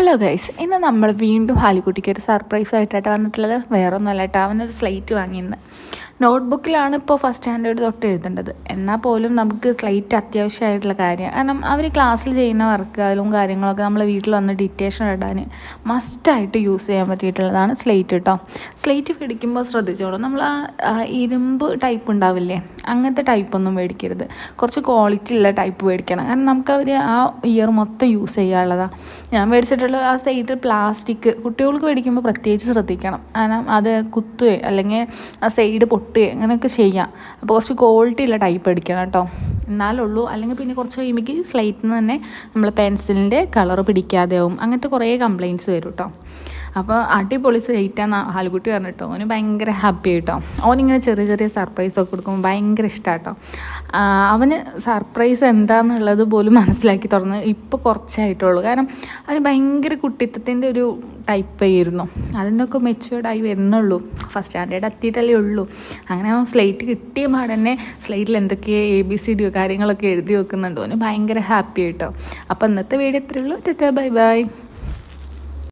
Hello guys ഇന്ന് നമ്മൾ വീണ്ടും ഹാലിക്കുട്ടിക്ക് ഒരു സർപ്രൈസ് ആയിട്ടാണ് വന്നിട്ടുള്ളത്. വേറൊന്നുമല്ല കേട്ടോ അവനൊരു സ്ലൈറ്റ് വാങ്ങിയെന്ന്. നോട്ട്ബുക്കിലാണ് ഇപ്പോൾ ഫസ്റ്റ് സ്റ്റാൻഡേർഡ് തൊട്ട് എഴുതേണ്ടത്. എന്നാൽ പോലും നമുക്ക് സ്ലൈറ്റ് അത്യാവശ്യമായിട്ടുള്ള കാര്യം. കാരണം അവർ ക്ലാസ്സിൽ ചെയ്യുന്ന വർക്കുകളും കാര്യങ്ങളൊക്കെ നമ്മൾ വീട്ടിൽ വന്ന് ഡിറ്റേഷൻ ഇടാൻ മസ്റ്റായിട്ട് യൂസ് ചെയ്യാൻ പറ്റിയിട്ടുള്ളതാണ് സ്ലേറ്റ് കേട്ടോ സ്ലേറ്റ് മേടിക്കുമ്പോൾ ശ്രദ്ധിച്ചോളൂ. നമ്മൾ ആ ഇരുമ്പ് ടൈപ്പ് ഉണ്ടാവില്ലേ? അങ്ങനത്തെ ടൈപ്പ് ഒന്നും മേടിക്കരുത്. കുറച്ച് ക്വാളിറ്റി ഉള്ള ടൈപ്പ് മേടിക്കണം. കാരണം നമുക്ക് അവർ ആ ഇയർ മൊത്തം യൂസ് ചെയ്യാനുള്ളതാണ് ഞാൻ മേടിച്ചിട്ടുള്ള ആ സ്ലേറ്റ് പ്ലാസ്റ്റിക് കുട്ടികൾക്ക് മേടിക്കുമ്പോൾ പ്രത്യേകിച്ച് ശ്രദ്ധിക്കണം. കാരണം അത് കുത്തുകയോ അല്ലെങ്കിൽ ആ സൈഡ് പൊട്ടുകയോ അങ്ങനെയൊക്കെ ചെയ്യാം. അപ്പോൾ കുറച്ച് ക്വാളിറ്റി ഉള്ള ടൈപ്പ് അടിക്കണം കേട്ടോ. എന്നാലുള്ളൂ. അല്ലെങ്കിൽ പിന്നെ കുറച്ച് കഴിയുമ്പോൾ സ്ലൈറ്റിൽ നിന്ന് തന്നെ നമ്മൾ പെൻസിലിന്റെ കളർ പിടിക്കാതെയാവും. അങ്ങനത്തെ കുറേ കംപ്ലയിന്റ്സ് വരും കേട്ടോ അപ്പോൾ അടിപൊളി സ്ലേറ്റാന്ന് ഹാലുകുട്ടി പറഞ്ഞിട്ടോ. ഓന് ഭയങ്കര ഹാപ്പി ആയിട്ടോ. ഓനിങ്ങനെ ചെറിയ ചെറിയ സർപ്രൈസൊക്കെ കൊടുക്കുമ്പോൾ ഭയങ്കര ഇഷ്ടമാട്ടോ അവന് സർപ്രൈസ് എന്താണെന്നുള്ളത് പോലും മനസ്സിലാക്കി തുറന്ന് ഇപ്പോൾ കുറച്ചായിട്ടുള്ളൂ കാരണം അവന് ഭയങ്കര കുട്ടിത്തത്തിന്റെ ഒരു ടൈപ്പ് ആയിരുന്നു. അതിനൊക്കെ മെച്ചുവേർഡായി വരുന്നുള്ളൂ. ഫസ്റ്റ് സ്റ്റാൻഡേർഡ് എത്തിയിട്ടല്ലേ ഉള്ളൂ. അങ്ങനെ അവൻ സ്ലേറ്റ് കിട്ടിയ പാടന്നെ സ്ലേറ്റിൽ എന്തൊക്കെയോ എ ബി സി ഡിയോ കാര്യങ്ങളൊക്കെ എഴുതി വെക്കുന്നുണ്ടോ. അവന് ഭയങ്കര ഹാപ്പി ആയിട്ടോ. അപ്പോൾ ഇന്നത്തെ വീഡിയോ ഇത്രയേ ഉള്ളൂ. Bye bye